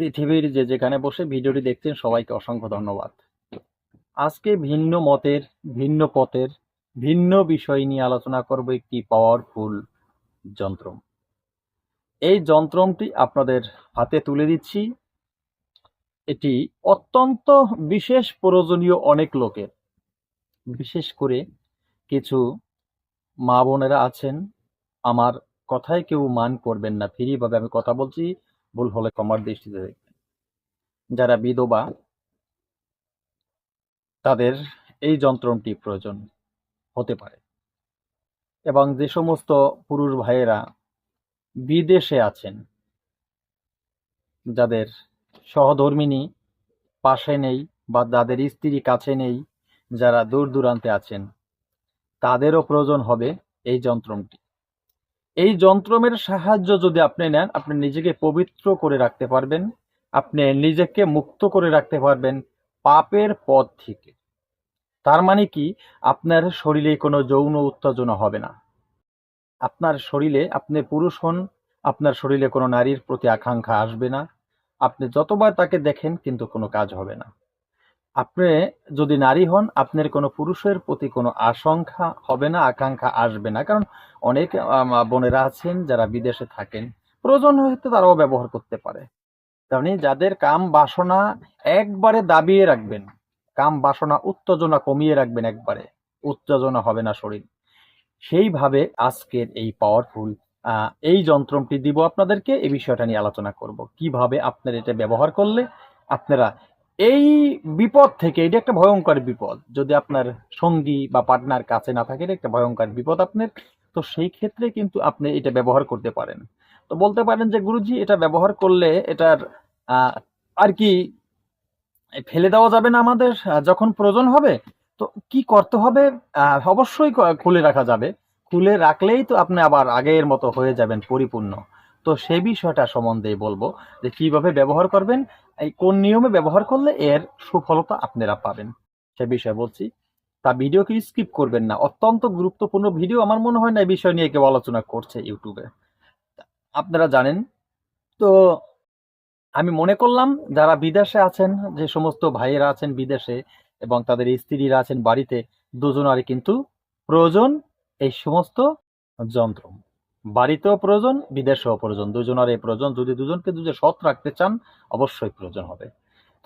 পৃথিবীর যে যেখানে বসে ভিডিওটি দেখছেন, সবাইকে অসংখ্য ধন্যবাদ। আজকে ভিন্ন মতের, ভিন্ন পথের, ভিন্ন বিষয় নিয়ে আলোচনা করব একটি পাওয়ারফুল যন্ত্র এই যন্ত্রটি আপনাদের হাতে তুলে দিচ্ছি। এটি অত্যন্ত বিশেষ প্রয়োজনীয় অনেক লোকের। বিশেষ করে কিছু মা বোনেরা আছেন। আমার কথায় কেউ মান করবেন না। ফ্রিভাবে আমি কথা বলছি। ভুল হলে কমার দৃষ্টিতে দেখবেন। যারা বিধবা, তাদের এই যন্ত্রটি প্রয়োজন হতে পারে। এবং যে সমস্ত পুরুষ ভাইয়েরা বিদেশে আছেন, যাদের সহধর্মিনী পাশে নেই বা যাদের স্ত্রী কাছে নেই, যারা দূর দূরান্তে আছেন, তাদেরও প্রয়োজন হবে এই যন্ত্রটি এই যন্ত্রমের সাহায্য যদি আপনি নেন, আপনি নিজেকে পবিত্র করে রাখতে পারবেন, আপনি নিজেকে মুক্ত করে রাখতে পারবেন পাপের পথ থেকে। তার মানে কি? আপনার শরীরে কোনো যৌন উত্তেজনা হবে না। আপনার শরীরে আপনি পুরুষ হন, আপনার শরীরে কোনো নারীর প্রতি আকাঙ্ক্ষা আসবে না। আপনি যতবার তাকে দেখেন, কিন্তু কোনো কাজ হবে না। আপনি যদি নারী হন, আপনার কোনো পুরুষের প্রতি কোনো আশঙ্কা হবে না, আকাঙ্ক্ষা আসবে না। কারণ অনেক বোনেরা আছেন, যারা বিদেশে থাকেন। প্রয়োজন হয়তো তারাও ব্যবহার করতে পারে। তেমনি যাদের কাম বাসনা একবারে দাবিয়ে রাখবেন, কাম বাসনা উত্তেজনা কমিয়ে রাখবেন একবারে, উত্তেজনা হবে না শরীর। সেইভাবে আজকের এই পাওয়ারফুল এই যন্ত্রটি দিব আপনাদেরকে। এই বিষয়টা নিয়ে আলোচনা করব। কীভাবে আপনার এটা ব্যবহার করলে আপনারা এই বিপদ থেকে, এটা একটা ভয়ঙ্কর বিপদ। যদি আপনার সঙ্গী বা পার্টনার কাছে না থাকে, এটা একটা ভয়ঙ্কর বিপদ আপনার। তো সেই ক্ষেত্রে কিন্তু আপনি এটা ব্যবহার করতে পারেন। তো বলতে পারেন যে, গুরুজি, এটা ব্যবহার করলে এটার আর কি, ফেলে দেওয়া যাবে না আমাদের যখন প্রয়োজন হবে। তো কি করতে হবে? অবশ্যই খুলে রাখা যাবে। খুলে রাখলেই তো আপনি আবার আগের মতো হয়ে যাবেন, পরিপূর্ণ। তো সেই বিষয়টা সম্বন্ধে বলব যে কীভাবে ব্যবহার করবেন, এই কোন নিয়মে ব্যবহার করলে এর সুফলতা আপনারা পাবেন। সে বিষয়ে বলছি, তা ভিডিওকে স্কিপ করবেন না। অত্যন্ত গুরুত্বপূর্ণ ভিডিও, আমার মনে হয় না এই বিষয় নিয়ে কেউ আলোচনা করছে ইউটিউবে। আপনারা জানেন, তো আমি মনে করলাম যারা বিদেশে আছেন, যে সমস্ত ভাইয়েরা আছেন বিদেশে এবং তাদের স্ত্রীরা আছেন বাড়িতে, দুজনারই কিন্তু প্রয়োজন এই সমস্ত যন্ত্র। বাড়িতেও প্রয়োজন, বিদেশেও প্রয়োজন। দুজনারই প্রয়োজন, যদি দুজনকে দুজন সৎ রাখতে চান, অবশ্যই প্রয়োজন হবে।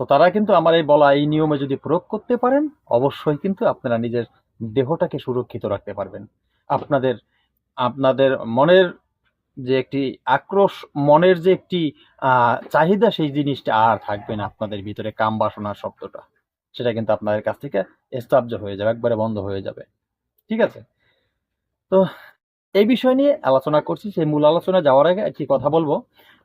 তো তারা কিন্তু আমার এই বলা, এই নিয়মে যদি প্রয়োগ করতে পারেন, অবশ্যই কিন্তু আপনারা নিজের দেহটাকে সুরক্ষিত রাখতে পারবেন। আপনাদের আপনাদের মনের যে একটি আক্রোশ, মনের যে একটি চাহিদা, সেই জিনিসটা আর থাকবে না আপনাদের ভিতরে, কাম বাসনার শব্দটা। সেটা কিন্তু আপনাদের কাছ থেকে স্তব্ধ হয়ে যাবে, একবারে বন্ধ হয়ে যাবে। ঠিক আছে? তো এই বিষয় নিয়ে আলোচনা করছি, সেই মূল আলোচনা যাওয়ার আগে একটি কথা বলব।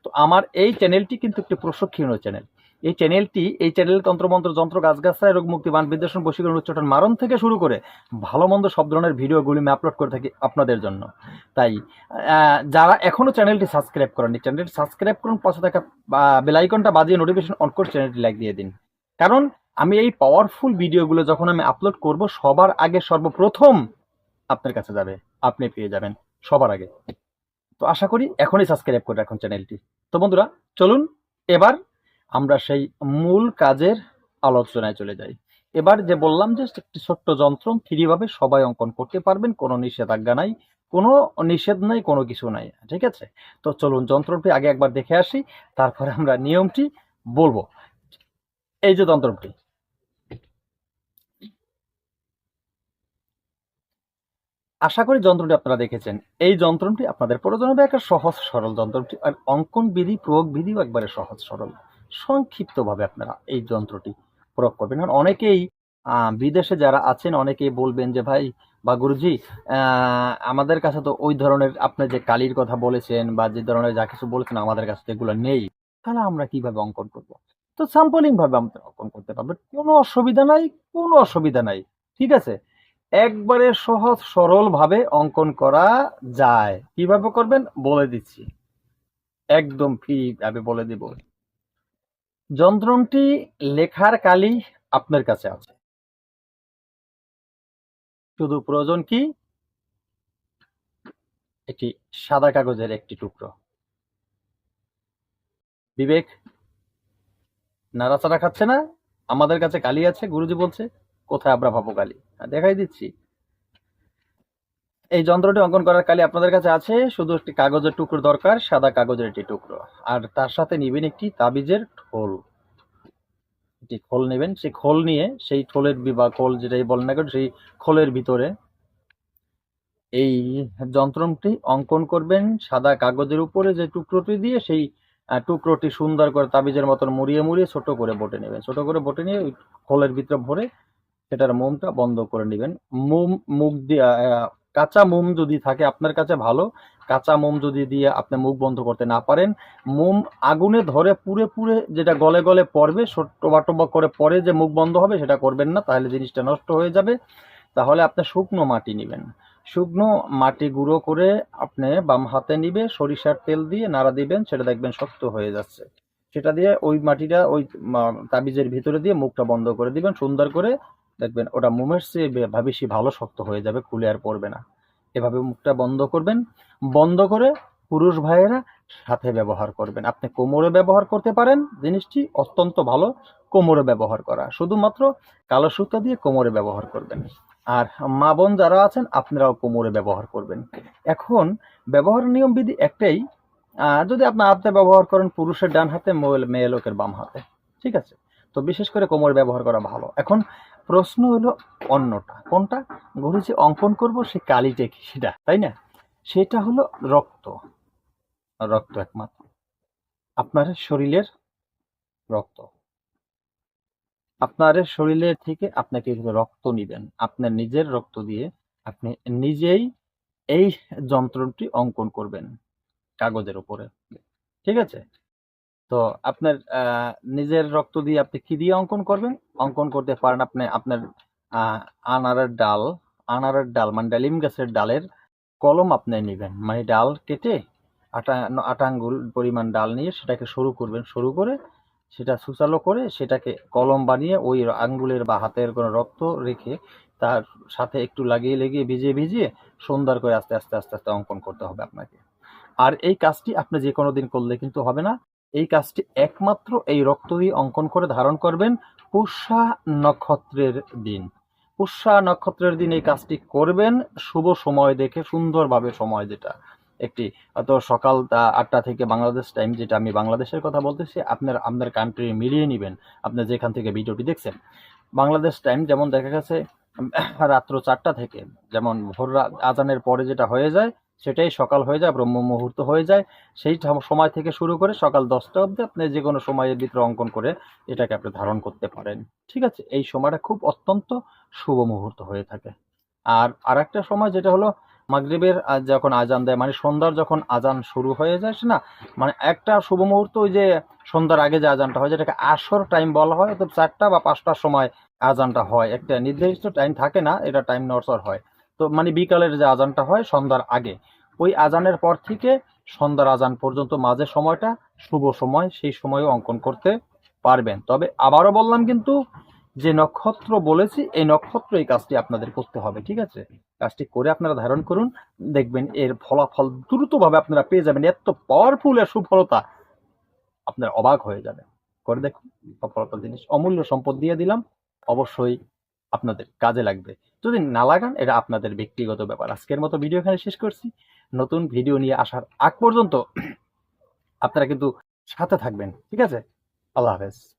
তো আমার এই চ্যানেলটি কিন্তু একটি প্রশিক্ষণীয় চ্যানেল। এই চ্যানেলটি, এই চ্যানেল তন্ত্রমন্ত্র, যন্ত্র গাছগাছায় রোগ মুক্তি, বান বিদ্বেষণ বশীকরণ, উচ্চাটন, মারণ থেকে শুরু করে ভালো মন্দ সব ধরনের ভিডিওগুলি আমি আপলোড করে থাকি আপনাদের জন্য। তাই যারা এখনও চ্যানেলটি সাবস্ক্রাইব করেননি, চ্যানেলটি সাবস্ক্রাইব করুন, পাশে থাকা বেলাইকনটা বাজিয়ে নোটিফিকেশন অন করে চ্যানেলটি লাইক দিয়ে দিন। কারণ আমি এই পাওয়ারফুল ভিডিওগুলো যখন আমি আপলোড করব, সবার আগে সর্বপ্রথম আপনার কাছে যাবে, আপনি পেয়ে যাবেন সবার আগে। তো আশা করি এখনই সাবস্ক্রাইব করে রাখুন চ্যানেলটি তো বন্ধুরা, চলুন, এবার আমরা সেই মূল কাজের আলোচনায় চলে যাই। এবার যে বললাম যে একটি ছোট্ট যন্ত্র, ফ্রিভাবে সবাই অঙ্কন করতে পারবেন, কোনো নিষেধাজ্ঞা নাই, কোনো নিষেধ নাই, কোনো কিছু নাই, ঠিক আছে? তো চলুন যন্ত্রটি আগে একবার দেখে আসি, তারপরে আমরা নিয়মটি বলব। এই যে যন্ত্রটি আশা করি যন্ত্রটি আপনারা দেখেছেন। এই যন্ত্রটি আপনাদের প্রয়োজন হবে একটা সহজ, সরল যন্ত্রটি। আর অঙ্কন বিধি, প্রয়োগ বিধিও একবারে সহজ, সরল। সংক্ষিপ্তভাবে আপনারা এই যন্ত্রটি প্রয়োগ করবেন। কারণ অনেকেই বিদেশে যারা আছেন, অনেকেই বলবেন যে, ভাই বা গুরুজি আমাদের কাছে তো ওই ধরনের আপনি যে কালির কথা বলেছেন বা যে ধরনের যা কিছু বলেছেন, আমাদের কাছে তো এগুলো নেই। তাহলে আমরা কীভাবে অঙ্কন করব? তো স্যাম্পলিং ভাবে আমরা অঙ্কন করতে পারবেন কোনো অসুবিধা নাই, কোনো অসুবিধা নাই। ঠিক আছে? একবারে সহজ সরল ভাবে অঙ্কন করা যায়। কীভাবে করবেন? বলে দিচ্ছি। একদম ফ্রি ভাবে বলে দিব। যন্ত্রটি লেখার কালি আপনার কাছে আছে। শুধু প্রয়োজন কি? একটি সাদা কাগজের একটি টুকরো। বিবেক, নাড়াচাড়া খাচ্ছে না? আমাদের কাছে কালি আছে, গুরুজি বলছে। কোথায় আমরা পাবো কালি দেখাই দিচ্ছি। এই যন্ত্রটি অঙ্কন করার কালি আপনাদের কাছে আছে। শুধু একটি কাগজের টুকরো দরকার, সাদা কাগজের একটি টুকরো। আর তার সাথে নিবেন একটি তাবিজের ঠোল। একটি খোল নেবেন সেই খোল নিয়ে সেই ঠোলের বি- খোল যেটাই বলেন না কেন, সেই খোলের ভিতরে এই যন্ত্রটি অঙ্কন করবেন। সাদা কাগজের উপরে যে টুকরোটি দিয়ে সেই টুকরোটি সুন্দর করে তাবিজের মতন মুড়িয়ে মুড়িয়ে ছোট করে বটে নেবেন। ছোট করে বটে নিয়ে খোলের ভিতরে ভরে সেটার মোমটা বন্ধ করে নেবেন। মোম মুখ দিয়ে কাঁচা মোম যদি থাকে আপনার কাছে ভালো, কাঁচা মোম যদি দিয়ে আপনি মুখ বন্ধ করতে না পারেন, মোম আগুনে ধরে পুরে পুরে যেটা গলে গলে পড়বে টোবা টোবা করে পরে যে মুখ বন্ধ হবে সেটা করবেন না, তাহলে জিনিসটা নষ্ট হয়ে যাবে। তাহলে আপনি শুকনো মাটি নেবেন। শুকনো মাটি গুঁড়ো করে আপনি বাম হাতে নিবে, সরিষার তেল দিয়ে নাড়া দিবেন, সেটা দেখবেন শক্ত হয়ে যাচ্ছে। সেটা দিয়ে ওই মাটিটা, ওই তাবিজের ভিতরে দিয়ে মুখটা বন্ধ করে দিবেন, সুন্দর করে দেখবেন ওটা মোমের চেয়ে বেশি ভালো শক্ত হয়ে যাবে, খুলে আর পড়বে না। এভাবে মুখটা বন্ধ করবেন। বন্ধ করে পুরুষ ভাইয়েরা সাথে ব্যবহার করবেন। আপনি কোমরে ব্যবহার করতে পারেন, জিনিসটি অত্যন্ত ভালো, কোমরে ব্যবহার করা। শুধুমাত্র কালো সুতা দিয়ে কোমরে ব্যবহার করবেন। আর মা বোন যারা আছেন, আপনারাও কোমরে ব্যবহার করবেন। এখন ব্যবহার নিয়ম বিধি একটাই যদি আপনি হাতে ব্যবহার করেন পুরুষের ডান হাতে মেয়ে লোকের বাম হাতে। ঠিক আছে? তো বিশেষ করে কোমরে ব্যবহার করা ভালো। এখন প্রশ্ন হলো অন্যটা। কোনটা? গুরুজি অঙ্কন করব, সে কালিটা কি সেটা, তাই না? সেটা হলো রক্ত। রক্ত একমাত্র। আপনার শরীরের রক্ত। আপনার শরীরের থেকে আপনাকে রক্ত নিবেন। আপনার নিজের রক্ত দিয়ে আপনি নিজেই এই যন্ত্রটি অঙ্কন করবেন কাগজের উপরে। ঠিক আছে? তো আপনার নিজের রক্ত দিয়ে আপনি কি দিয়ে অঙ্কন করবেন? অঙ্কন করতে পারেন আপনি আপনার আনারের ডাল আনারের ডাল মানে ডালিম গাছের ডালের কলম আপনি নেবেন। মানে ডাল কেটে আটা আটা আঙ্গুল পরিমাণ ডাল নিয়ে সেটাকে সরু করবেন। সরু করে সেটা সুচালো করে সেটাকে কলম বানিয়ে ওই আঙ্গুলের বা হাতের কোনো রক্ত রেখে তার সাথে একটু লাগিয়ে লাগিয়ে, ভিজিয়ে ভিজিয়ে সুন্দর করে আস্তে আস্তে আস্তে আস্তে অঙ্কন করতে হবে আপনাকে। আর এই কাজটি আপনি যে কোনো দিন করলে কিন্তু হবে না। এই কাজটি একমাত্র এই রক্ত দিয়ে অঙ্কন করে ধারণ করবেন পুষ্যা নক্ষত্রের দিন। পুষ্যা নক্ষত্রের দিন এই কাজটি করবেন শুভ সময় দেখে, সুন্দরভাবে সময় যেটা। একটি হয়তো সকাল আটটা থেকে বাংলাদেশ টাইম যেটা আমি বাংলাদেশের কথা বলতেছি, আপনার আপনার কান্ট্রি মিলিয়ে নেবেন। আপনি যেখান থেকে ভিডিওটি দেখছেন। বাংলাদেশ টাইম যেমন দেখা গেছে, রাত্র চারটা থেকে, যেমন ভোর আজানের পরে যেটা হয়ে যায় সেটাই সকাল হয়ে যায়, ব্রহ্ম মুহূর্ত হয়ে যায়। সেই সময় থেকে শুরু করে সকাল দশটা অবধি আপনি যে কোনো সময়ের ভিতরে অঙ্কন করে এটাকে আপনি ধারণ করতে পারেন। ঠিক আছে? এই সময়টা খুব অত্যন্ত শুভ মুহূর্ত হয়ে থাকে। আর আরেকটা সময় যেটা হলো, মাগরিবের যখন আজান দেয় মানে সন্ধ্যার যখন আজান শুরু হয়ে যায়, সে না মানে একটা শুভ মুহূর্ত ওই যে সন্ধ্যার আগে যে আজানটা হয়, যেটাকে আসর টাইম বলা হয়, অর্থাৎ চারটা বা পাঁচটার সময় আজানটা হয়। একটা নির্দিষ্ট টাইম থাকে না, এটা টাইম নরসর হয়। তো মানে বিকালের যে আজানটা হয় সন্ধ্যার আগে, ওই আজানের পর থেকে সন্ধ্যার আজান পর্যন্ত মাঝে সময়টা শুভ সময়, সেই সময়ও অঙ্কন করতে পারবেন। তবে আবারও বললাম কিন্তু যে নক্ষত্র বলেছি, এই নক্ষত্র এই কাজটি আপনাদের করতে হবে, ঠিক আছে? কাজটি করে আপনারা ধারণ করুন, দেখবেন এর ফলাফল দ্রুতভাবে আপনারা পেয়ে যাবেন, এত পাওয়ারফুল এর সুফলতা আপনার অবাক হয়ে যাবে। করে দেখুন সফলতা জিনিস অমূল্য সম্পদ দিয়ে দিলাম, অবশ্যই আপনাদের কাজে লাগবে। যদি না লাগান, এটা আপনাদের ব্যক্তিগত ব্যাপার। আজকের মতো ভিডিও এখানে শেষ করছি। নতুন ভিডিও নিয়ে আসার আগ পর্যন্ত আপনারা কিন্তু সাথে থাকবেন, ঠিক আছে? আল্লাহ হাফেজ।